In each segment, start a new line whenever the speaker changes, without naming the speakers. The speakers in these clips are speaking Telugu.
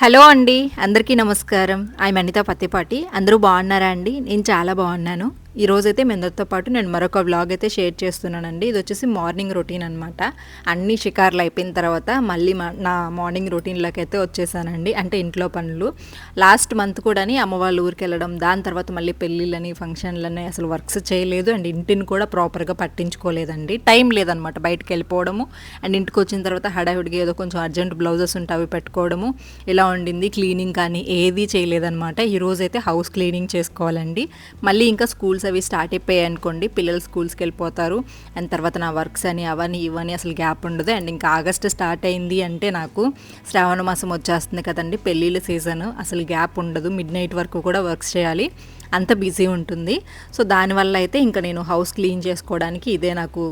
హలో అండి అందరికీ నమస్కారం. ఐ అనిత పత్తిపాటి. అందరూ బాగున్నారా అండి? నేను చాలా బాగున్నాను. ఈరోజైతే రోజైతే మీ అందరితో పాటు నేను మరొక వ్లాగ్ అయితే షేర్ చేస్తున్నానండి. ఇది వచ్చేసి మార్నింగ్ రొటీన్ అనమాట అన్ని షికార్లు అయిపోయిన తర్వాత మళ్ళీ మా- నా మార్నింగ్ రొటీన్లోకి అయితే వచ్చేసానండి. అంటే ఇంట్లో పనులు. లాస్ట్ మంత్ కూడా అమ్మ వాళ్ళ ఊరికి వెళ్ళడం దాని తర్వాత మళ్ళీ పెళ్ళిళ్ళని ఫంక్షన్లని అసలు వర్క్స్ చేయలేదు. అండ్ ఇంటిని కూడా ప్రాపర్గా పట్టించుకోలేదండి. టైం లేదనమాట బయటకు వెళ్ళిపోవడము. అండ్ ఇంటికి వచ్చిన తర్వాత హడావిడిగా ఏదో కొంచెం అర్జెంట్ బ్లౌజెస్ ఉంటే అవి పెట్టుకోవడము. ఇలా ఉండింది. క్లీనింగ్ కానీ ఏది చేయలేదన్నమాట. ఈరోజైతే హౌస్ క్లీనింగ్ చేసుకోవాలండి. మళ్ళీ ఇంకా స్కూల్స్ అవి స్టార్ట్ అయిపోయాయి అనుకోండి పిల్లలు స్కూల్స్కి వెళ్ళిపోతారు. అండ్ తర్వాత నా వర్క్స్ అని అవని ఇవని అసలు గ్యాప్ ఉండదు. అండ్ ఇంకా ఆగస్ట్ స్టార్ట్ అయింది అంటే నాకు శ్రావణ మాసం వచ్చేస్తుంది కదండి పెళ్ళిళ్ళ సీజన్. అసలు గ్యాప్ ఉండదు. మిడ్ నైట్ వరకు కూడా వర్క్స్ చేయాలి. అంత బిజీ ఉంటుంది. సో దానివల్ల అయితే ఇంకా నేను హౌస్ క్లీన్ చేసుకోవడానికి ఇదే నాకు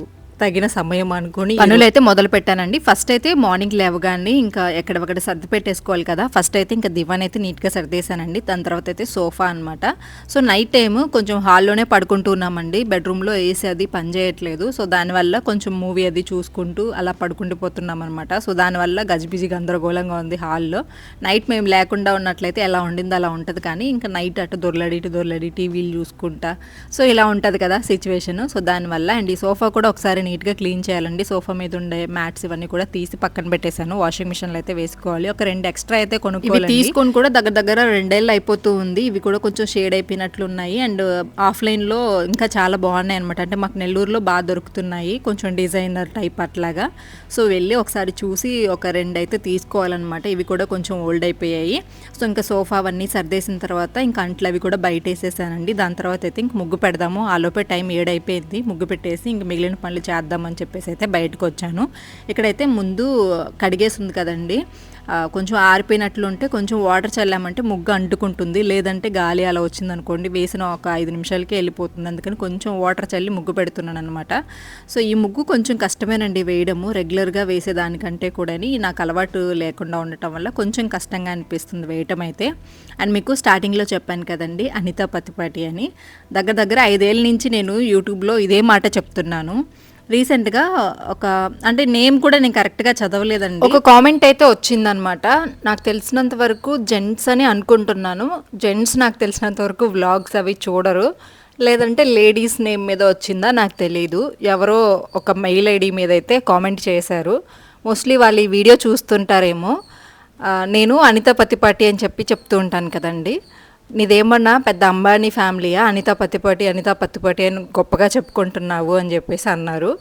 తగిన సమయం అనుకుని పనులు అయితే మొదలు పెట్టానండి. ఫస్ట్ అయితే మార్నింగ్ లేవగానే ఇంకా ఎక్కడొక్కడ సర్ది పెట్టేసుకోవాలి కదా. ఫస్ట్ అయితే ఇంకా దివాన్ అయితే నీట్గా సర్దేశానండి. దాని తర్వాత అయితే సోఫా అనమాట సో నైట్ టైం కొంచెం హాల్లోనే పడుకుంటూ ఉన్నామండి. బెడ్రూమ్లో ఏసీ అది పని చేయట్లేదు. సో దానివల్ల కొంచెం మూవీ అది చూసుకుంటూ అలా పడుకుండిపోతున్నాం అనమాట సో దానివల్ల గజిబిజి గందరగోళంగా ఉంది హాల్లో. నైట్ మేము లేకుండా ఉన్నట్లయితే ఎలా ఉండిందో అలా ఉంటుంది కానీ ఇంకా నైట్ అటు దొరలడి ఇటు దొరలడి టీవీలు చూసుకుంటా. సో ఇలా ఉంటుంది కదా సిచ్యువేషన్ సో దానివల్ల అండ్ ఈ సోఫా కూడా ఒకసారి నీట్గా క్లీన్ చేయాలండి. సోఫా మీద ఉండే మ్యాట్స్ ఇవన్నీ కూడా తీసి పక్కన పెట్టేశాను. వాషింగ్ మిషన్లో అయితే వేసుకోవాలి. ఒక రెండు ఎక్స్ట్రా అయితే కొనుక్కోవాలి తీసుకొని కూడా దగ్గర దగ్గర రెండేళ్ళు అయిపోతూ ఉంది. ఇవి కూడా కొంచెం షేడ్ అయిపోయినట్లు ఉన్నాయి. అండ్ ఆఫ్లైన్లో ఇంకా చాలా బాగున్నాయి అనమాట అంటే మాకు నెల్లూరులో బాగా దొరుకుతున్నాయి. కొంచెం డిజైనర్ టైప్ అట్లాగా. సో వెళ్ళి ఒకసారి చూసి ఒక రెండు అయితే తీసుకోవాలన్నమాట. ఇవి కూడా కొంచెం ఓల్డ్ అయిపోయాయి. సో ఇంకా సోఫా అవన్నీ సర్దేసిన తర్వాత ఇంకా అంట్లు అవి కూడా బయట వేసేసానండి దాని తర్వాత అయితే ఇంక ముగ్గు పెడదాము. ఆ లోపే టైం ఏడైపోయింది. ముగ్గు పెట్టేసి ఇంక మిగిలిన పనులు చేద్దామని చెప్పేసి అయితే బయటకు వచ్చాను ఇక్కడైతే ముందు కడిగేసి ఉంది కదండి కొంచెం ఆరిపోయినట్లు ఉంటే కొంచెం వాటర్ చల్లామంటే ముగ్గు అంటుకుంటుంది. లేదంటే గాలి అలా వచ్చింది అనుకోండి వేసిన ఒక ఐదు నిమిషాలకే వెళ్ళిపోతుంది. అందుకని కొంచెం వాటర్ చల్లి ముగ్గు పెడుతున్నాను అనమాట సో ఈ ముగ్గు కొంచెం కష్టమేనండి వేయడము. రెగ్యులర్గా వేసేదానికంటే కూడా నాకు అలవాటు లేకుండా ఉండటం వల్ల కొంచెం కష్టంగా అనిపిస్తుంది వేయటం అయితే. అండ్ మీకు స్టార్టింగ్లో చెప్పాను కదండి అనిత పతిపాటి అని. దగ్గర దగ్గర ఐదేళ్ళ నుంచి నేను యూట్యూబ్లో ఇదే మాట చెప్తున్నాను. రీసెంట్గా ఒక అంటే నేమ్ కూడా నేను కరెక్ట్గా చదవలేదండి. ఒక కామెంట్ అయితే వచ్చిందనమాట నాకు తెలిసినంత వరకు జెంట్స్ అని అనుకుంటున్నాను. జెంట్స్ నాకు తెలిసినంత వరకు వ్లాగ్స్ అవి చూడరు. లేదంటే లేడీస్ నేమ్ మీద వచ్చిందా నాకు తెలియదు ఎవరో ఒక మెయిల్ ఐడి మీద అయితే కామెంట్ చేశారు. మోస్ట్లీ వాళ్ళు ఈ వీడియో చూస్తుంటారేమో. నేను అనిత పతిపాటి అని చెప్పి చెప్తూ ఉంటాను కదండీ. నీదేమన్నా పెద్ద అంబానీ ఫ్యామిలీయా? అనిత పత్తిపాటి అనిత పత్తిపాటి అని గొప్పగా చెప్పుకుంటున్నావు అని చెప్పేసి అన్నారు.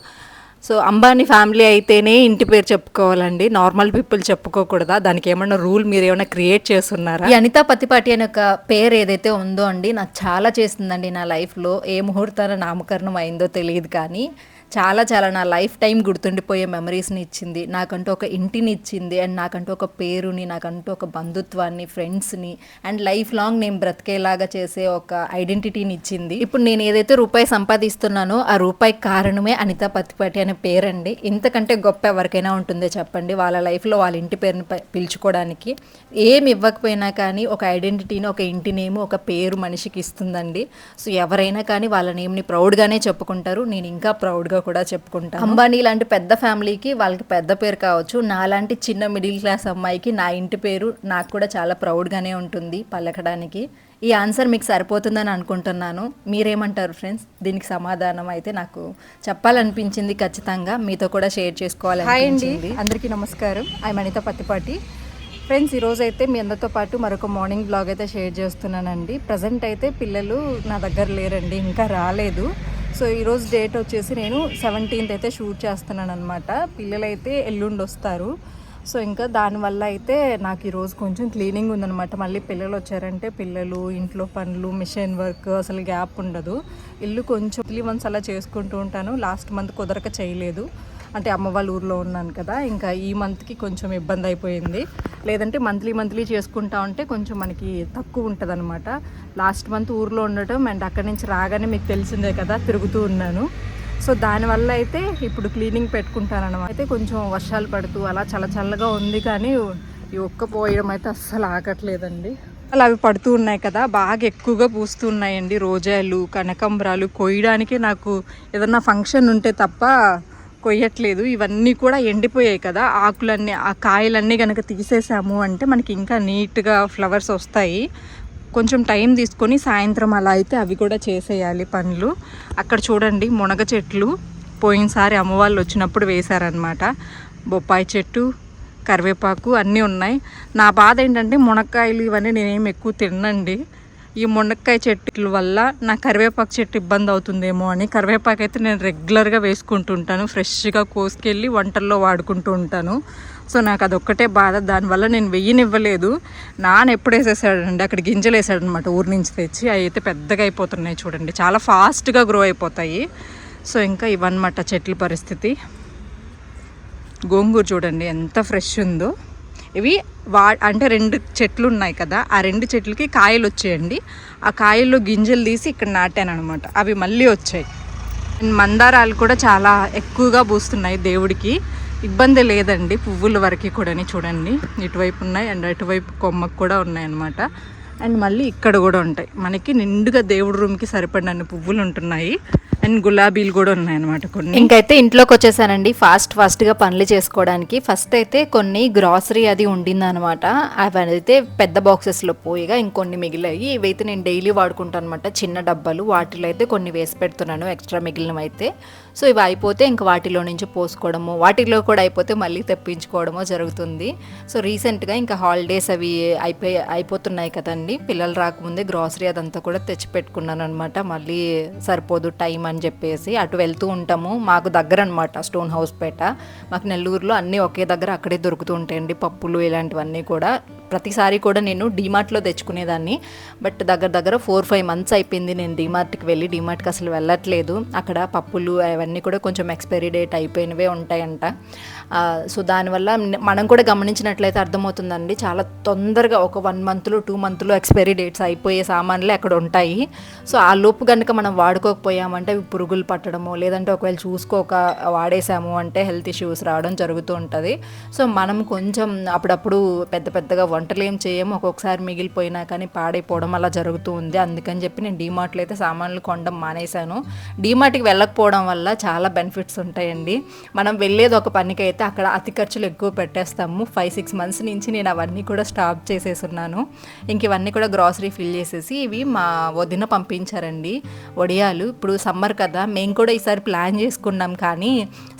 సో అంబానీ ఫ్యామిలీ అయితేనే ఇంటి పేరు చెప్పుకోవాలండి. నార్మల్ పీపుల్ చెప్పుకోకూడదా? దానికి ఏమన్నా రూల్ మీరు ఏమైనా క్రియేట్ చేస్తున్నారా? అనిత పతిపాటి అనే ఒక పేరు ఏదైతే ఉందో అండి నాకు చాలా చేసిందండి నా లైఫ్లో. ఏ ముహూర్తాన నామకరణం అయిందో తెలియదు కానీ చాలా చాలా నా లైఫ్ టైం గుర్తుండిపోయే మెమరీస్ని ఇచ్చింది. నాకంటూ ఒక ఇంటిని ఇచ్చింది. అండ్ నాకంటూ ఒక పేరుని నాకంటూ ఒక బంధుత్వాన్ని ఫ్రెండ్స్ని. అండ్ లైఫ్ లాంగ్ నేను బ్రతికేలాగా చేసే ఒక ఐడెంటిటీని ఇచ్చింది. ఇప్పుడు నేను ఏదైతే రూపాయి సంపాదిస్తున్నానో ఆ రూపాయి కారణమే అనిత పత్తిపాటి అనే పేరండి. ఇంతకంటే గొప్ప ఎవరికైనా ఉంటుందో చెప్పండి. వాళ్ళ లైఫ్లో వాళ్ళ ఇంటి పేరుని పిలుచుకోవడానికి. ఏమి ఇవ్వకపోయినా కానీ ఒక ఐడెంటిటీని ఒక ఇంటి నేమ్ ఒక పేరు మనిషికి ఇస్తుందండి. సో ఎవరైనా కానీ వాళ్ళ నేమ్ని ప్రౌడ్గానే చెప్పుకుంటారు. నేను ఇంకా ప్రౌడ్గా కూడా చెప్పుకుంటాను. అంబానీ లాంటి పెద్ద ఫ్యామిలీకి వాళ్ళకి పెద్ద పేరు కావచ్చు. నాలాంటి చిన్న మిడిల్ క్లాస్ అమ్మాయికి నా ఇంటి పేరు నాకు కూడా చాలా ప్రౌడ్గానే ఉంటుంది పలకడానికి. ఈ ఆన్సర్ మీకు సరిపోతుందని అనుకుంటున్నాను. మీరేమంటారు ఫ్రెండ్స్? దీనికి సమాధానం అయితే నాకు చెప్పాలనిపించింది ఖచ్చితంగా. మీతో కూడా షేర్ చేసుకోవాలనిపించింది. అందరికీ నమస్కారం. ఐ అనిత పత్తిపాటి ఫ్రెండ్స్ ఈరోజు అయితే మీ అందరితో పాటు మరొక మార్నింగ్ బ్లాగ్ అయితే షేర్ చేస్తున్నానండి. ప్రజెంట్ అయితే పిల్లలు నా దగ్గర లేరండి ఇంకా రాలేదు. సో ఈరోజు డేట్ వచ్చేసి నేను సెవెంటీన్త్ అయితే షూట్ చేస్తున్నాను అనమాట పిల్లలైతే ఎల్లుండి వస్తారు సో ఇంకా దానివల్ల అయితే నాకు ఈరోజు కొంచెం క్లీనింగ్ ఉందనమాట మళ్ళీ పిల్లలు వచ్చారంటే పిల్లలు ఇంట్లో పనులు మిషన్ వర్క్ అసలు గ్యాప్ ఉండదు. ఇల్లు కొంచెం త్రీ మంత్స్ అలా చేసుకుంటూ ఉంటాను. లాస్ట్ మంత్ కుదరక చేయలేదు. అంటే అమ్మ వాళ్ళ ఊర్లో ఉన్నాను కదా ఇంకా ఈ మంత్కి కొంచెం ఇబ్బంది అయిపోయింది. లేదంటే మంత్లీ మంత్లీ చేసుకుంటా ఉంటే కొంచెం మనకి తక్కువ ఉంటుంది అనమాట లాస్ట్ మంత్ ఊర్లో ఉండటం అండ్ అక్కడి నుంచి రాగానే మీకు తెలిసిందే కదా తిరుగుతూ ఉన్నాను. సో దానివల్ల అయితే ఇప్పుడు క్లీనింగ్ పెట్టుకుంటాను అనమాట అయితే కొంచెం వర్షాలు పడుతూ అలా చల్ల చల్లగా ఉంది కానీ ఈ ఒక్క పోయడం అయితే అస్సలు ఆగట్లేదండి. అలా అవి పడుతూ ఉన్నాయి కదా బాగా ఎక్కువగా పూస్తూ ఉన్నాయండి. రోజాలు కనకంబరాలు కొయ్యడానికి నాకు ఏదన్నా ఫంక్షన్ ఉంటే తప్ప
కొయ్యట్లేదు. ఇవన్నీ కూడా ఎండిపోయాయి కదా. ఆకులన్నీ ఆ కాయలన్నీ కనుక తీసేసాము అంటే మనకి ఇంకా నీట్గా ఫ్లవర్స్ వస్తాయి. కొంచెం టైం తీసుకొని సాయంత్రం అలా అయితే అవి కూడా చేసేయాలి పనులు. అక్కడ చూడండి మునగ చెట్లు. పోయినసారి అమ్మవాళ్ళు వచ్చినప్పుడు వేశారనమాట బొప్పాయి చెట్టు కరివేపాకు అన్నీ ఉన్నాయి. నా బాధ ఏంటంటే మునక్కాయలు ఇవన్నీ నేనేం ఎక్కువ తినండి ఈ మునక్కాయ చెట్ల వల్ల నా కరివేపాకు చెట్టు ఇబ్బంది అవుతుందేమో అని. కరివేపాకు అయితే నేను రెగ్యులర్గా వేసుకుంటుంటాను ఫ్రెష్గా కోసుకెళ్ళి వంటల్లో వాడుకుంటూ ఉంటాను. సో నాకు అదొక్కటే బాధ. దానివల్ల నేను వెయ్యనివ్వలేదు. నాన్న ఎప్పుడు వేసేసాడండి అక్కడ గింజలు వేసాడనమాట ఊరి నుంచి తెచ్చి. అవి అయితే పెద్దగా అయిపోతున్నాయి చూడండి. చాలా ఫాస్ట్గా గ్రో అయిపోతాయి. సో ఇంకా ఇవన్నమాట చెట్ల పరిస్థితి. గోంగూర చూడండి ఎంత ఫ్రెష్ ఉందో. ఇవి వా అంటే రెండు చెట్లు ఉన్నాయి కదా ఆ రెండు చెట్లకి కాయలు వచ్చాయండి. ఆ కాయల్లో గింజలు తీసి ఇక్కడ నాటాను అనమాట అవి మళ్ళీ వచ్చాయి. మందారాలు కూడా చాలా ఎక్కువగా పూస్తున్నాయి దేవుడికి. ఇబ్బంది లేదండి పువ్వుల వరకు కూడా చూడండి. ఇటువైపు ఉన్నాయి అండ్ అటువైపు కొమ్మకు కూడా ఉన్నాయి అన్నమాట అండ్ మళ్ళీ ఇక్కడ కూడా ఉంటాయి. మనకి నిండుగా దేవుడి రూమ్కి సరిపడినన్ని పువ్వులు ఉంటున్నాయి. అండ్ గులాబీలు కూడా ఉన్నాయి అనమాట కొన్ని.
ఇంకైతే ఇంట్లోకి వచ్చేసానండి. ఫాస్ట్ ఫాస్ట్గా పనులు చేసుకోవడానికి. ఫస్ట్ అయితే కొన్ని గ్రాసరీ అది ఉండిందనమాట అవి అయితే పెద్ద బాక్సెస్లో పోయిగా ఇంకొన్ని మిగిలాయి. ఇవైతే నేను డైలీ వాడుకుంటాను అనమాట చిన్న డబ్బాలు. వాటిలో అయితే కొన్ని వేసి పెడుతున్నాను. ఎక్స్ట్రా మిగిలినవి అయితే సో ఇవి అయిపోతే ఇంక వాటిలో నుంచి పోసుకోవడము వాటిలో కూడా అయిపోతే మళ్ళీ తెప్పించుకోవడము జరుగుతుంది. సో రీసెంట్గా ఇంకా హాలిడేస్ అవి అయిపోయి అయిపోతున్నాయి కదండి. పిల్లలు రాకముందే గ్రాసరీ అదంతా కూడా తెచ్చి పెట్టుకున్నాను అనమాట మళ్ళీ సరిపోదు టైం అని చెప్పేసి అటు వెళ్తూ ఉంటాము. మాకు దగ్గర అనమాట స్టోన్ హౌస్ పేట. మాకు నెల్లూరులో అన్నీ ఒకే దగ్గర అక్కడే దొరుకుతూ ఉంటాయండి. పప్పులు ఇలాంటివన్నీ కూడా. ప్రతిసారి కూడా నేను డీమార్ట్లో తెచ్చుకునేదాన్ని. బట్ దగ్గర దగ్గర ఫోర్ ఫైవ్ మంత్స్ అయిపోయింది నేను డీమార్ట్కి వెళ్ళి. డీమార్ట్కి అసలు వెళ్ళట్లేదు. అక్కడ పప్పులు అవన్నీ కూడా కొంచెం ఎక్స్పైరీ డేట్ అయిపోయినవే ఉంటాయంట. సో దానివల్ల మనం కూడా గమనించినట్లయితే అర్థమవుతుందండి. చాలా తొందరగా ఒక వన్ మంత్లో టూ మంత్లో ఎక్స్పైరీ డేట్స్ అయిపోయే సామాన్లే అక్కడ ఉంటాయి. సో ఆ లోపు కనుక మనం వాడుకోకపోయామంటే అవి పురుగులు పట్టడము లేదంటే ఒకవేళ చూసుకోక వాడేసాము అంటే హెల్త్ ఇష్యూస్ రావడం జరుగుతూ ఉంటుంది. సో మనం కొంచెం అప్పుడప్పుడు పెద్ద పెద్దగా వంటలు ఏం చేయము ఒక్కొక్కసారి మిగిలిపోయినా కానీ పాడైపోవడం అలా జరుగుతూ ఉంది. అందుకని చెప్పి నేను డీమార్ట్లో అయితే సామాన్లు కొనడం మానేశాను. డీమార్ట్కి వెళ్ళకపోవడం వల్ల చాలా బెనిఫిట్స్ ఉంటాయండి. మనం వెళ్ళేది ఒక పనికి అయితే అక్కడ అతి ఖర్చులు ఎక్కువ పెట్టేస్తాము. ఫైవ్ సిక్స్ మంత్స్ నుంచి నేను అవన్నీ కూడా స్టాప్ చేసేసున్నాను. ఇంక ఇవన్నీ కూడా గ్రాసరీ ఫిల్ చేసేసి ఇవి మా వదిన పంపించారండి. వడియాలు. ఇప్పుడు సమ్మర్ కదా మేము కూడా ఈసారి ప్లాన్ చేసుకున్నాం కానీ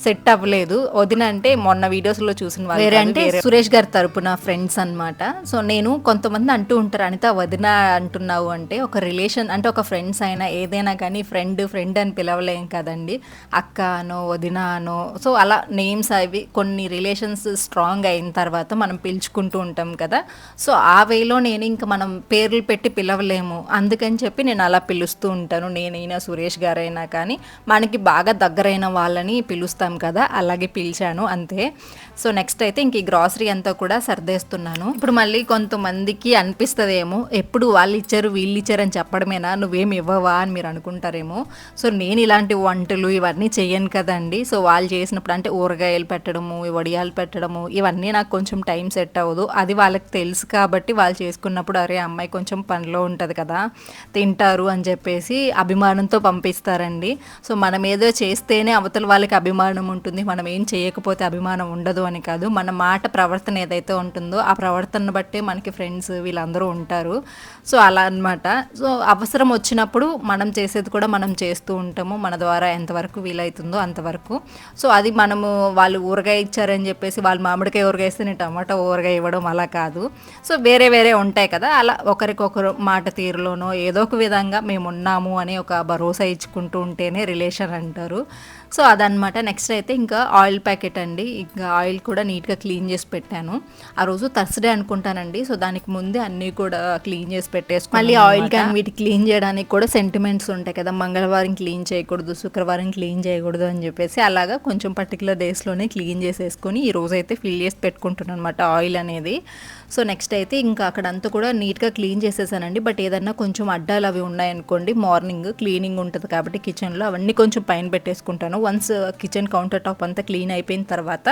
సెట్ అవ్వలేదు. వదిన అంటే మొన్న వీడియోస్లో చూసిన వాళ్ళు వేరే అంటే సురేష్ గారి తరపున ఫ్రెండ్స్ అన్నమాట. సో నేను కొంతమంది అంటూ ఉంటారు అనిత వదిన అంటున్నావు అంటే ఒక రిలేషన్ అంటే ఒక ఫ్రెండ్స్ అయినా ఏదైనా కానీ ఫ్రెండ్ ఫ్రెండ్ అని పిలవలేం కదండి. అక్క అనో వదిన అనో సో అలా నేమ్స్ అవి కొన్ని రిలేషన్స్ స్ట్రాంగ్ అయిన తర్వాత మనం పిలుచుకుంటూ ఉంటాం కదా. సో ఆ వేలో నేను ఇంకా మనం పేర్లు పెట్టి పిలవలేము. అందుకని చెప్పి నేను అలా పిలుస్తూ ఉంటాను. నేనైనా సురేష్ గారైనా కానీ మనకి బాగా దగ్గరైన వాళ్ళని పిలుస్తాం కదా. అలాగే పిలిచాను అంతే. సో నెక్స్ట్ అయితే ఇంక ఈ గ్రాసరీ అంతా కూడా సర్దేస్తున్నాను. ఇప్పుడు మళ్ళీ కొంతమందికి అనిపిస్తుందేమో ఎప్పుడు వాళ్ళు ఇచ్చారు వీళ్ళు ఇచ్చారు అని చెప్పడమేనా? నువ్వేం ఇవ్వవా అని మీరు అనుకుంటారేమో. సో నేను ఇలాంటి వంటలు ఇవన్నీ చేయను కదండి. సో వాళ్ళు చేసినప్పుడు అంటే ఊరగాయలు పెట్టడం పెట్టడము ఈ వడియాలు పెట్టడము ఇవన్నీ నాకు కొంచెం టైం సెట్ అవ్వదు. అది వాళ్ళకి తెలుసు కాబట్టి వాళ్ళు చేసుకున్నప్పుడు అరే అమ్మాయి కొంచెం పనిలో ఉంటుంది కదా తింటారు అని చెప్పేసి అభిమానంతో పంపిస్తారండి. సో మనం ఏదో చేస్తేనే అవతల వాళ్ళకి అభిమానం ఉంటుంది. మనం ఏం చేయకపోతే అభిమానం ఉండదు అని కాదు. మన మాట ప్రవర్తన ఏదైతే ఉంటుందో ఆ ప్రవర్తన బట్టే మనకి ఫ్రెండ్స్ వీళ్ళందరూ ఉంటారు. సో అలా అన్నమాట. సో అవసరం వచ్చినప్పుడు మనం చేసేది కూడా మనం చేస్తూ ఉంటాము. మన ద్వారా ఎంతవరకు వీలవుతుందో అంతవరకు. సో అది మనము వాళ్ళు ఊరగాయ ఇచ్చారని చెప్పేసి వాళ్ళు మామిడికాయ ఊరగాయ ఇస్తే నేను టమాటా ఊరగాయ ఇవ్వడం అలా కాదు. సో వేరే వేరే ఉంటాయి కదా అలా ఒకరికొకరు మాట తీరులోనో ఏదో ఒక విధంగా మేము ఉన్నాము అని ఒక భరోసా ఇచ్చుకుంటూ ఉంటేనే రిలేషన్ అంటారు. సో అదనమాట నెక్స్ట్ అయితే ఇంకా ఆయిల్ ప్యాకెట్ అండి. ఇంకా ఆయిల్ కూడా నీట్గా క్లీన్ చేసి పెట్టాను. ఆ రోజు థర్స్డే అనుకుంటానండి. సో దానికి ముందే అన్నీ కూడా క్లీన్ చేసి పెట్టేసుకుని మళ్ళీ ఆయిల్ క్యాన్ వీటి క్లీన్ చేయడానికి కూడా సెంటిమెంట్స్ ఉంటాయి కదా. మంగళవారం క్లీన్ చేయకూడదు శుక్రవారం క్లీన్ చేయకూడదు అని చెప్పేసి అలాగా కొంచెం పర్టికులర్ డేస్లోనే క్లీన్ చేసేసుకొని ఈ రోజు అయితే ఫిల్ చేసి పెట్టుకుంటున్నాను అనమాట ఆయిల్ అనేది. సో నెక్స్ట్ అయితే ఇంకా అక్కడంతా కూడా నీట్గా క్లీన్ చేసేసానండి. బట్ ఏదన్నా కొంచెం అడ్డాలు అవి ఉన్నాయనుకోండి మార్నింగ్ క్లీనింగ్ ఉంటుంది కాబట్టి కిచెన్లో అవన్నీ కొంచెం పైన పెట్టేసుకుంటాను. చేసుకుంటాను వన్స్ కిచెన్ కౌంటర్ టాప్ అంతా క్లీన్ అయిపోయిన తర్వాత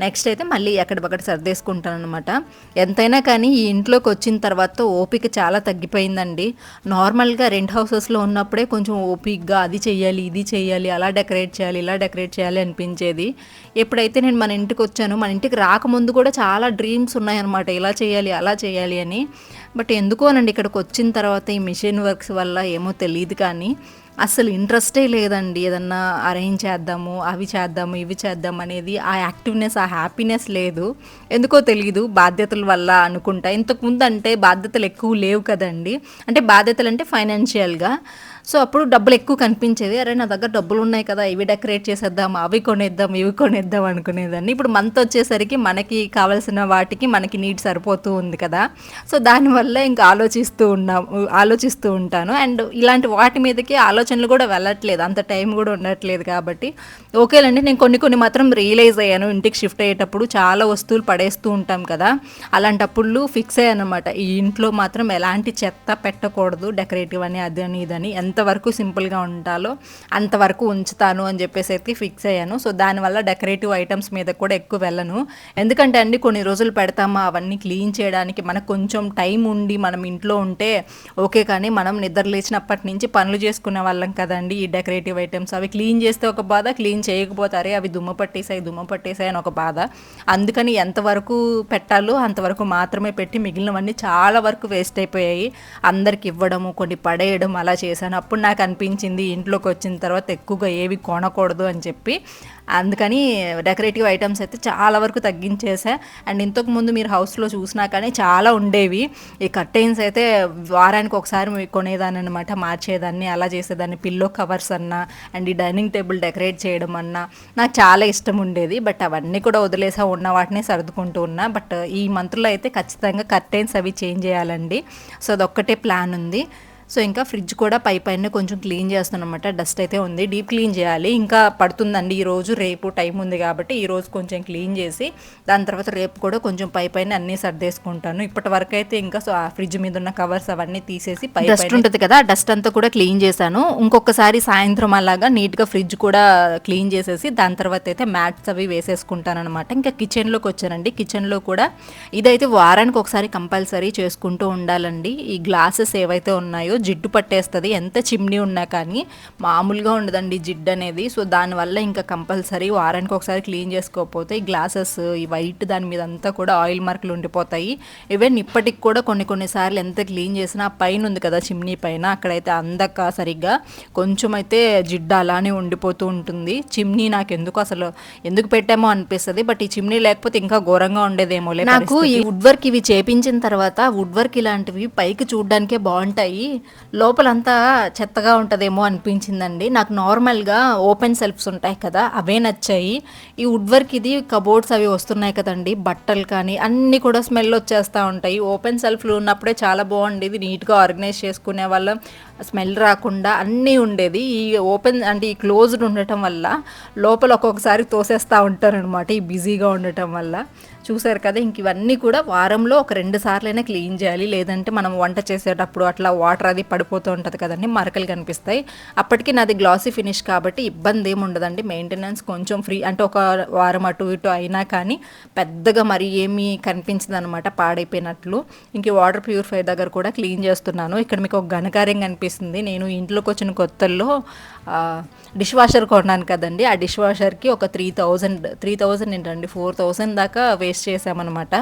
నెక్స్ట్ అయితే మళ్ళీ ఎక్కడికక్కడ సర్దేసుకుంటాను అనమాట ఎంతైనా కానీ ఈ ఇంట్లోకి వచ్చిన తర్వాత ఓపిక చాలా తగ్గిపోయిందండి. నార్మల్గా రెంట్ హౌసెస్లో ఉన్నప్పుడే కొంచెం ఓపిక్గా అది చేయాలి ఇది చేయాలి అలా డెకరేట్ చేయాలి ఇలా డెకరేట్ చేయాలి అనిపించేది. ఎప్పుడైతే నేను మన ఇంటికి వచ్చానో మన ఇంటికి రాకముందు కూడా చాలా డ్రీమ్స్ ఉన్నాయన్నమాట. ఇలా చేయాలి అలా చేయాలి అని. బట్ ఎందుకోనండి ఇక్కడికి వచ్చిన తర్వాత ఈ మిషన్ వర్క్స్ వల్ల ఏమో తెలియదు కానీ అసలు ఇంట్రెస్టే లేదండి ఏదన్నా అరేంజ్ చేద్దాము అవి చేద్దాము ఇవి చేద్దాం అనేది ఆ యాక్టివ్నెస్ ఆ హ్యాపీనెస్ లేదు. ఎందుకో తెలియదు బాధ్యతల వల్ల అనుకుంటా. ఇంతకుముందు అంటే బాధ్యతలు ఎక్కువ లేవు కదండి. అంటే బాధ్యతలు అంటే ఫైనాన్షియల్గా. సో అప్పుడు డబ్బులు ఎక్కువ కనిపించేది అరే నా దగ్గర డబ్బులు ఉన్నాయి కదా ఇవి డెకరేట్ చేసేద్దాం అవి కొనేద్దాం ఇవి కొనేద్దాం అనుకునేదాన్ని. ఇప్పుడు మంత్ వచ్చేసరికి మనకి కావాల్సిన వాటికి మనకి నీడ్ సరిపోతూ ఉంది కదా. సో దానివల్ల ఇంకా ఆలోచిస్తూ ఉన్నాము ఆలోచిస్తూ ఉంటాను. అండ్ ఇలాంటి వాటి మీదకి ఆలోచనలు కూడా వెళ్ళట్లేదు అంత టైం కూడా ఉండట్లేదు కాబట్టి. ఓకేలండి నేను కొన్ని కొన్ని మాత్రం రియలైజ్ అయ్యాను ఇంటికి షిఫ్ట్ అయ్యేటప్పుడు చాలా వస్తువులు పడేస్తూ ఉంటాం కదా. అలాంటప్పుడు ఫిక్స్ అయ్యాను అనమాట ఈ ఇంట్లో మాత్రం ఎలాంటి చెత్త పెట్టకూడదు డెకరేటివ్ అని అది అని ఇదని ఎంతవరకు సింపుల్గా ఉంటాలో అంతవరకు ఉంచుతాను అని చెప్పేసి అయితే ఫిక్స్ అయ్యాను. సో దానివల్ల డెకరేటివ్ ఐటమ్స్ మీద కూడా ఎక్కువ వెళ్ళను. ఎందుకంటే అండి కొన్ని రోజులు పెడతామా అవన్నీ క్లీన్ చేయడానికి మనకు కొంచెం టైం ఉండి మనం ఇంట్లో ఉంటే ఓకే కానీ మనం నిద్ర లేచినప్పటి నుంచి పనులు చేసుకునే వాళ్ళం కదండి ఈ డెకరేటివ్ ఐటమ్స్. అవి క్లీన్ చేస్తే ఒక బాధ క్లీన్ చేయకపోతారే అవి దుమ్మ పట్టేసాయి దుమ్మ పట్టేసాయి అని ఒక బాధ. అందుకని ఎంతవరకు పెట్టాలో అంతవరకు మాత్రమే పెట్టి మిగిలినవన్నీ చాలా వరకు వేస్ట్ అయిపోయాయి. అందరికి ఇవ్వడము కొన్ని పడేయడం అలా చేశాను. అప్పుడు నాకు అనిపించింది ఇంట్లోకి వచ్చిన తర్వాత ఎక్కువగా ఏవి కొనకూడదు అని చెప్పి. అందుకని డెకరేటివ్ ఐటమ్స్ అయితే చాలా వరకు తగ్గించేసా. అండ్ ఇంతకు ముందు మీరు హౌస్లో చూసినా కానీ చాలా ఉండేవి. ఈ కర్టైన్స్ అయితే వారానికి ఒకసారి కొనేదాన్ని అనమాట మార్చేదాన్ని అలా చేసేదాన్ని. పిల్లో కవర్స్ అన్నా అండ్ ఈ డైనింగ్ టేబుల్ డెకరేట్ చేయడం అన్నా నాకు చాలా ఇష్టం ఉండేది. బట్ అవన్నీ కూడా వదిలేసా ఉన్న వాటిని సర్దుకుంటూ ఉన్నా. బట్ ఈ మంత్లో అయితే ఖచ్చితంగా కర్టైన్స్ అవి చేంజ్ చేయాలండి. సో అదొక్కటే ప్లాన్ ఉంది. సో ఇంకా ఫ్రిడ్జ్ కూడా పై పైన కొంచెం క్లీన్ చేస్తాను అనమాట డస్ట్ అయితే ఉంది. డీప్ క్లీన్ చేయాలి. ఇంకా పడుతుందండి. ఈ రోజు రేపు టైం ఉంది కాబట్టి ఈ రోజు కొంచెం క్లీన్ చేసి దాని తర్వాత రేపు కూడా కొంచెం పై పైన అన్నీ సర్దేసుకుంటాను. ఇప్పటి వరకు అయితే ఇంకా సో ఆ ఫ్రిడ్జ్ మీద ఉన్న కవర్స్ అవన్నీ తీసేసి పై డస్ట్ ఉంటుంది కదా డస్ట్ అంతా కూడా క్లీన్ చేశాను. ఇంకొకసారి సాయంత్రం అలాగా నీట్గా ఫ్రిడ్జ్ కూడా క్లీన్ చేసేసి దాని తర్వాత అయితే మ్యాట్స్ అవి వేసేసుకుంటాను అనమాట ఇంకా కిచెన్లోకి వచ్చానండి. కిచెన్లో కూడా ఇదైతే వారానికి ఒకసారి కంపల్సరీ చేసుకుంటూ ఉండాలండి. ఈ గ్లాసెస్ ఏవైతే ఉన్నాయో జిడ్డు పట్టేస్తుంది. ఎంత చిమ్నీ ఉన్నా కానీ మామూలుగా ఉండదండి జిడ్డు అనేది. సో దానివల్ల ఇంకా కంపల్సరీ వారానికి ఒకసారి క్లీన్ చేసుకోకపోతే ఈ గ్లాసెస్ ఈ వైట్ దాని మీద అంతా కూడా ఆయిల్ మార్కులు ఉండిపోతాయి. ఈవెన్ ఇప్పటికి కూడా కొన్ని కొన్నిసార్లు ఎంత క్లీన్ చేసినా ఆ పైన ఉంది కదా చిమ్నీ పైన అక్కడైతే అందక సరిగ్గా కొంచెం అయితే జిడ్డు అలానే ఉండిపోతూ ఉంటుంది. చిమ్నీ నాకు ఎందుకు అసలు ఎందుకు పెట్టామో అనిపిస్తుంది. బట్ ఈ చిమ్నీ లేకపోతే ఇంకా ఘోరంగా ఉండేదేమో నాకు ఈ వుడ్ వర్క్ ఇవి చేపించిన తర్వాత వుడ్ వర్క్ ఇలాంటివి పైకి చూడడానికే బాగుంటాయి. లోపలంతా చెత్తగా ఉంటుందేమో అనిపించిందండి. నాకు నార్మల్గా ఓపెన్ సెల్ఫ్స్ ఉంటాయి కదా అవే నచ్చాయి. ఈ వుడ్ వర్క్ ఇది కబోర్డ్స్ అవి వస్తున్నాయి కదండి బట్టలు కానీ అన్నీ కూడా స్మెల్ వచ్చేస్తూ ఉంటాయి. ఓపెన్ సెల్ఫ్లు ఉన్నప్పుడే చాలా బాగుండేది. నీట్గా ఆర్గనైజ్ చేసుకునే వాళ్ళం. స్మెల్ రాకుండా అన్నీ ఉండేది. ఈ ఓపెన్ అంటే ఈ క్లోజ్డ్ ఉండటం వల్ల లోపల ఒక్కొక్కసారి తోసేస్తూ ఉంటారనమాట ఈ బిజీగా ఉండటం వల్ల. చూసారు కదా ఇంక ఇవన్నీ కూడా వారంలో ఒక రెండు సార్లైనా క్లీన్ చేయాలి. లేదంటే మనం వంట చేసేటప్పుడు అట్లా వాటర్ అది పడిపోతూ ఉంటుంది కదండి మరకలు కనిపిస్తాయి. అప్పటికి నాది గ్లాసీ ఫినిష్ కాబట్టి ఇబ్బంది ఏమి ఉండదండి. మెయింటెనెన్స్ కొంచెం ఫ్రీ అంటే ఒక వారం అటు ఇటు అయినా కానీ పెద్దగా మరి ఏమీ కనిపించదు అనమాట పాడైపోయినట్లు. ఇంక వాటర్ ప్యూరిఫై దగ్గర కూడా క్లీన్ చేస్తున్నాను. ఇక్కడ మీకు ఒక ఘనకార్యం కనిపిస్తుంది. నేను ఇంట్లోకి వచ్చిన కొత్తల్లో డిష్ వాషర్ కొన్నాను కదండి. ఆ డిష్ వాషర్కి ఒక త్రీ థౌజండ్ త్రీ థౌజండ్ ఏంటండి ఫోర్ థౌజండ్ దాకా వేస్ట్ చేసామన్నమాట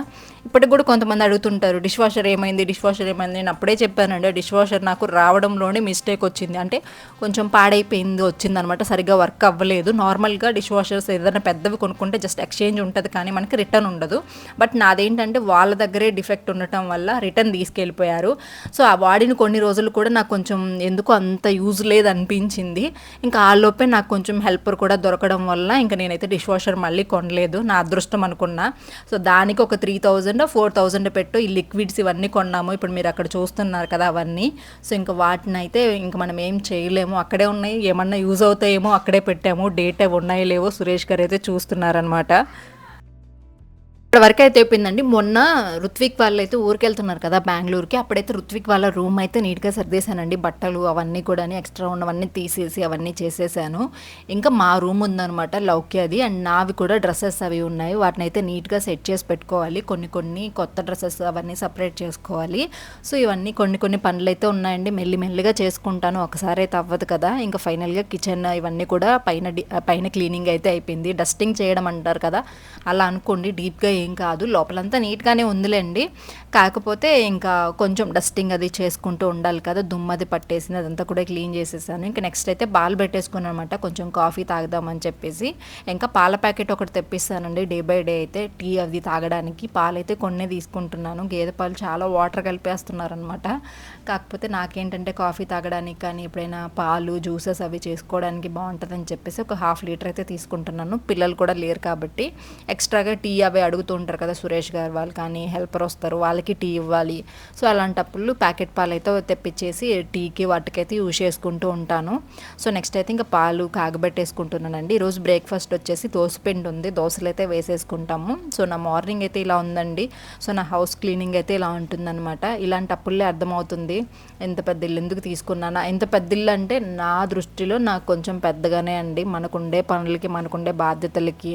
ఇప్పటికి కూడా కొంతమంది అడుగుతుంటారు డిష్ వాషర్ ఏమైంది డిష్ వాషర్ ఏమైంది? నేను అప్పుడే చెప్పానండి డిష్ వాషర్ నాకు రావడంలోనే మిస్టేక్ వచ్చింది. అంటే కొంచెం పాడైపోయింది వచ్చింది అనమాట సరిగ్గా వర్క్ అవ్వలేదు. నార్మల్గా డిష్ వాషర్స్ ఏదైనా పెద్దవి కొనుక్కుంటే జస్ట్ ఎక్స్చేంజ్ ఉంటుంది కానీ మనకి రిటర్న్ ఉండదు. బట్ నాదేంటంటే వాళ్ళ దగ్గరే డిఫెక్ట్ ఉండటం వల్ల రిటర్న్ తీసుకెళ్ళిపోయారు. సో ఆ వాడిన కొన్ని రోజులు కూడా నాకు కొంచెం ఎందుకు అంత యూజ్ లేదు అనిపించింది. ఇంకా ఆ లోపే నాకు కొంచెం హెల్పర్ కూడా దొరకడం వల్ల ఇంకా నేనైతే డిష్ వాషర్ మళ్ళీ కొనలేదు. నా అదృష్టం అనుకున్నా. సో దానికి ఒక త్రీ థౌజండ్ ఫోర్ థౌజండ్ పెట్టు. ఈ లిక్విడ్స్ ఇవన్నీ కొన్నాము. ఇప్పుడు మీరు అక్కడ చూస్తున్నారు కదా అవన్నీ. సో ఇంకా వాటిని అయితే ఇంకా మనం ఏం చేయలేము. అక్కడే ఉన్నాయి. ఏమన్నా యూజ్ అవుతాయేమో అక్కడే పెట్టాము. డేట్ ఉన్నాయో లేవో సురేష్ గారు అయితే చూస్తున్నారనమాట ఇప్పటివరకు అయితే అయిపోయిందండి. మొన్న రుత్విక్ వాళ్ళు అయితే ఊరికి వెళ్తున్నారు కదా బెంగళూరుకి. అప్పుడైతే రుత్విక్ వాళ్ళ రూమ్ అయితే నీట్గా సర్దేశానండి. బట్టలు అవన్నీ కూడా ఎక్స్ట్రా ఉన్నవన్నీ తీసేసి అవన్నీ చేసేసాను. ఇంకా మా రూమ్ ఉందనమాట లౌకి అది. అండ్ నావి కూడా డ్రెస్సెస్ అవి ఉన్నాయి. వాటిని అయితే నీట్గా సెట్ చేసి పెట్టుకోవాలి. కొన్ని కొన్ని కొత్త డ్రెస్సెస్ అవన్నీ సపరేట్ చేసుకోవాలి. సో ఇవన్నీ కొన్ని కొన్ని పనులు అయితే ఉన్నాయండి. మెల్లి మెల్లిగా చేసుకుంటాను. ఒకసారి అయితే అవ్వదు కదా. ఇంకా ఫైనల్గా కిచెన్ ఇవన్నీ కూడా పైన డి- పైన క్లీనింగ్ అయితే అయిపోయింది. డస్టింగ్ చేయడం అంటారు కదా. అలా అనుకోండి డీప్గా ఏం కాదు. లోపలంతా నీట్గానే ఉందిలేండి. కాకపోతే ఇంకా కొంచెం డస్టింగ్ అది చేసుకుంటూ ఉండాలి కదా. దుమ్మది పట్టేసింది అదంతా కూడా క్లీన్ చేసేసాను. ఇంకా నెక్స్ట్ అయితే పాలు పెట్టేసుకున్నాను అనమాట కొంచెం కాఫీ తాగుదామని చెప్పేసి. ఇంకా పాల ప్యాకెట్ ఒకటి తెప్పిస్తానండి. డే బై డే అయితే టీ అవి తాగడానికి. పాలు అయితే తీసుకుంటున్నాను. గేదె పాలు చాలా వాటర్ కలిపేస్తున్నారనమాట. కాకపోతే నాకేంటంటే కాఫీ తాగడానికి కానీ ఎప్పుడైనా పాలు జ్యూసెస్ అవి చేసుకోవడానికి బాగుంటుందని చెప్పేసి ఒక హాఫ్ లీటర్ అయితే తీసుకుంటున్నాను. పిల్లలు కూడా లేరు కాబట్టి. ఎక్స్ట్రాగా టీ అవి అడుగుతూ ఉంటారు కదా సురేష్ గారు వాళ్ళు కానీ హెల్పర్ వస్తారు వాళ్ళకి టీ ఇవ్వాలి. సో అలాంటప్పుడు ప్యాకెట్ పాలు అయితే తెప్పించేసి టీకి వాటికైతే యూజ్ చేసుకుంటూ ఉంటాను. సో నెక్స్ట్ అయితే ఇంకా పాలు కాగబెట్టేసుకుంటున్నానండి. ఈరోజు బ్రేక్ఫాస్ట్ వచ్చేసి దోసపిండి ఉంది. దోశలు అయితే వేసేసుకుంటాము. సో నా మార్నింగ్ అయితే ఇలా ఉందండి. సో నా హౌస్ క్లీనింగ్ అయితే ఇలా ఉంటుందన్నమాట. ఇలాంటప్పుడులే అర్థమవుతుంది. ఎంత పెద్ద ఇల్లు ఎందుకు తీసుకున్నానా? ఎంత పెద్ద ఇల్లు అంటే నా దృష్టిలో నాకు కొంచెం పెద్దగానే అండి. మనకుండే పనులకి మనకుండే బాధ్యతలకి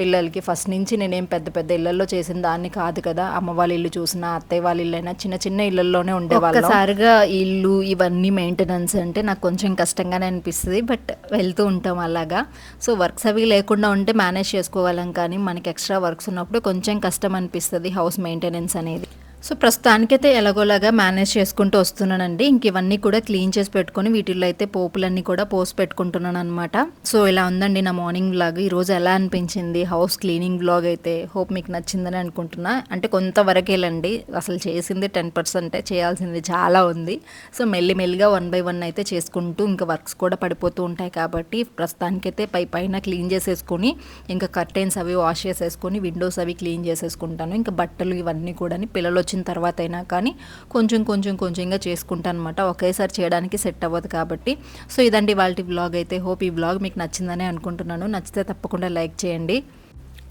పిల్లలకి ఫస్ట్ నుంచి నేనేం పెద్ద పెద్ద ఇళ్ళలో చేసిన దాన్ని కాదు కదా. అమ్మ వాళ్ళ ఇల్లు చూసినా అత్తయ్య వాళ్ళ ఇల్లు అయినా చిన్న చిన్న ఇళ్ళలోనే ఉండేవాళ్ళు. ఒక్కసారిగా ఇల్లు ఇవన్నీ మెయింటెనెన్స్ అంటే నాకు కొంచెం కష్టంగానే అనిపిస్తుంది. బట్ వెళ్తూ ఉంటాం అలాగా. సో వర్క్స్ అవి లేకుండా ఉంటే మేనేజ్ చేసుకోగలం కానీ మనకి ఎక్స్ట్రా వర్క్స్ ఉన్నప్పుడు కొంచెం కష్టం అనిపిస్తుంది హౌస్ మెయింటెనెన్స్ అనేది. సో ప్రస్తుతానికైతే ఎలాగోలాగా మేనేజ్ చేసుకుంటూ వస్తున్నానండి. ఇంక ఇవన్నీ కూడా క్లీన్ చేసి పెట్టుకొని వీటిల్లో అయితే పోపులన్నీ కూడా పోసి పెట్టుకుంటున్నాను అనమాట సో ఇలా ఉందండి నా మార్నింగ్ వ్లాగ్ ఈరోజు ఎలా అనిపించింది? హౌస్ క్లీనింగ్ వ్లాగ్ అయితే హోప్ మీకు నచ్చిందని అనుకుంటున్నా. అంటే కొంతవరకేలండి అసలు చేసింది టెన్ పర్సెంటే చేయాల్సింది చాలా ఉంది. సో మెల్లి మెల్లిగా వన్ బై వన్ అయితే చేసుకుంటూ ఇంకా వర్క్స్ కూడా పడిపోతూ ఉంటాయి కాబట్టి ప్రస్తుతానికైతే పై పైన క్లీన్ చేసేసుకొని ఇంకా కర్టెన్స్ అవి వాష్ చేసేసుకొని విండోస్ అవి క్లీన్ చేసేసుకుంటాను. ఇంకా బట్టలు ఇవన్నీ కూడా పిల్లలు వచ్చిన తర్వాత అయినా కానీ కొంచెం కొంచెం కొంచెంగా చేసుకుంటాను అనమాట ఒకేసారి చేయడానికి సెట్ అవ్వదు కాబట్టి. సో ఇదండి వాళ్ళ వ్లాగ్ అయితే. హోప్ ఈ వ్లాగ్ మీకు నచ్చిందని అనుకుంటున్నాను. నచ్చితే తప్పకుండా లైక్ చేయండి.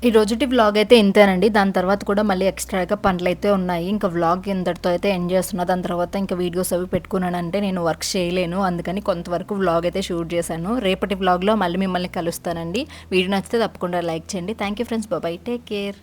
ఈ రోజుటి వ్లాగ్ అయితే ఇంతేనండి. దాని తర్వాత కూడా మళ్ళీ ఎక్స్ట్రాగా పనులు అయితే ఉన్నాయి. ఇంకా వ్లాగ్ ఇంతటితో అయితే ఎండ్ చేస్తున్నా. దాని తర్వాత ఇంకా వీడియోస్ అవి పెట్టుకున్నానంటే నేను వర్క్ చేయలేను. అందుకని కొంతవరకు వ్లాగ్ అయితే షూట్ చేశాను. రేపటి వ్లాగ్లో మళ్ళీ మిమ్మల్ని కలుస్తానండి. వీడియో నచ్చితే తప్పకుండా లైక్ చేయండి. థ్యాంక్ యూ ఫ్రెండ్స్ బాబాయ్ టేక్ కేర్